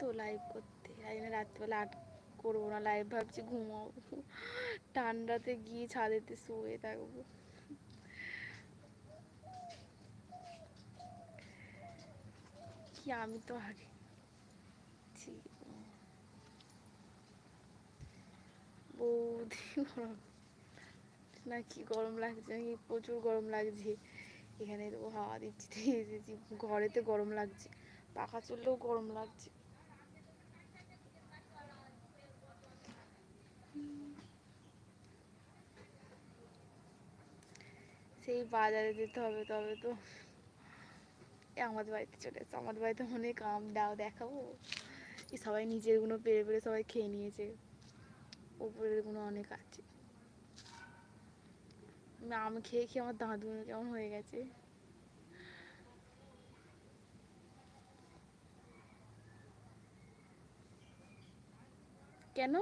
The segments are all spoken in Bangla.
তো লাইভ করতে। তাই জন্য রাত্রিবেলা আট করব না লাইভ ভাবছি ঘুমাবো। ঠান্ডাতে গিয়ে ছাদেতে শুয়ে থাকব। কি আমি তো আগে বৌদি গরম। না কি গরম লাগছে নাকি প্রচুর গরম লাগছে। এখানে হাওয়া দিচ্ছি এসেছি ঘরেতে গরম লাগছে, পাখা চললেও গরম লাগছে। সেই বাজারে যেতে হবে, তবে তো আমাদের বাড়িতে চলে এসছে। আমাদের বাড়িতে অনেক আম দাও দেখাবো। সবাই নিজেরগুলো পেরে পেরে সবাই খেয়ে নিয়েছে। উপরেরগুলো অনেক আছে। আম খেয়ে খেয়ে আমার দাঁতগুলো কেমন হয়ে গেছে। কেন?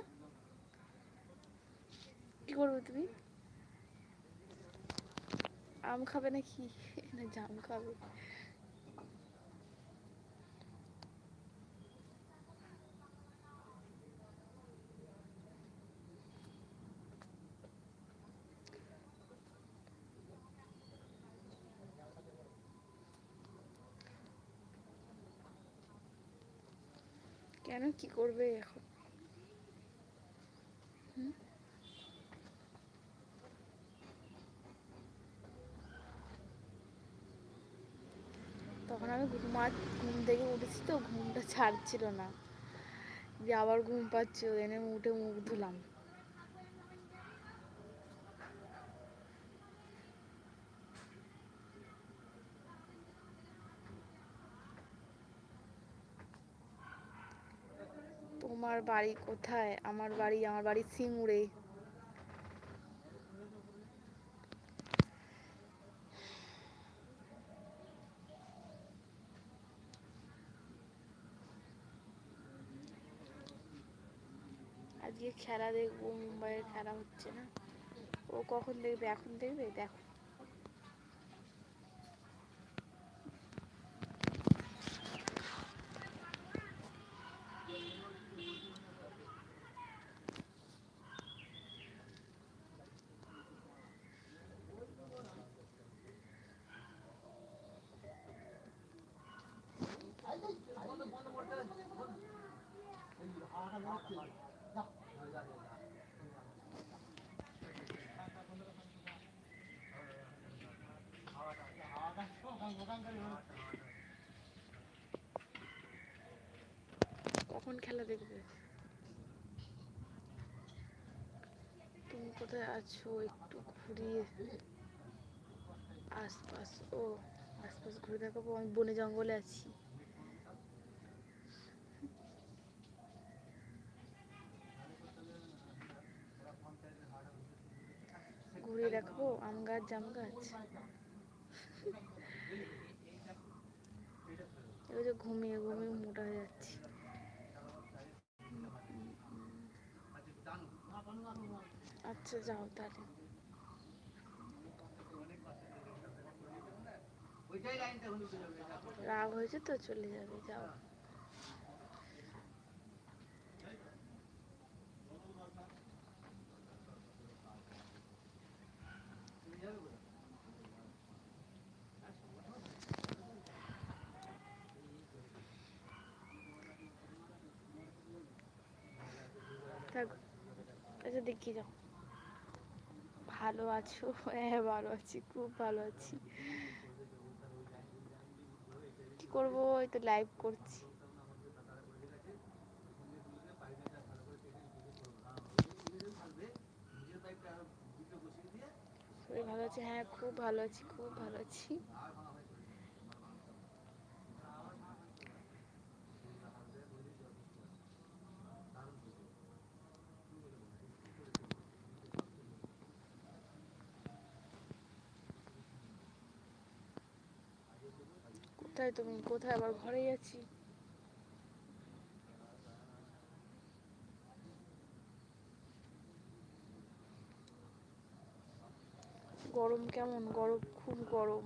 কি করবে তুমি? আম খাবে নাকি? না জাম খাবে। কেন কি করবে এখন? তখন আমি ঘুমা ঘুম থেকে উঠেছি তো, ঘুমটা ছাড়ছিল না। দিয়ে আবার ঘুম পাচ্ছে এনে উঠে মুখ ধুলাম। তোমার বাড়ি কোথায়? আমার বাড়ি আমার বাড়ি সিঙ্গুরে। আজকে খেলা দেখব মুম্বাইয়ের খেলা হচ্ছে না। ও কখন দেখবে? এখন দেখবে? দেখো। কখন খেলা দেখবে? তুমি কোথায় আছো? একটু ঘুরিয়ে আশপাশ, ও আশপাশ ঘুরে দেখাবো। আমি বনে জঙ্গলে আছি। ঘুরিয়ে দেখাবো? আম গাছ, জাম গাছ? এবার ঘুমিয়ে ঘুমিয়ে মোটা হয়ে যাচ্ছি। আচ্ছা যাও তাহলে। রাগ হয়েছে তো চলে যাবে যাও। আচ্ছা দেখি যাও। ভালো আছো? হ্যাঁ ভালো আছি, খুব ভালো আছি। কি করব? ওই তো লাইভ করছি। ভালো আছি? হ্যাঁ খুব ভালো আছি, খুব ভালো আছি। কোথায় তুমি কোথায়? আবার ঘরেই আছি। গরম কেমন? গরম খুব গরম।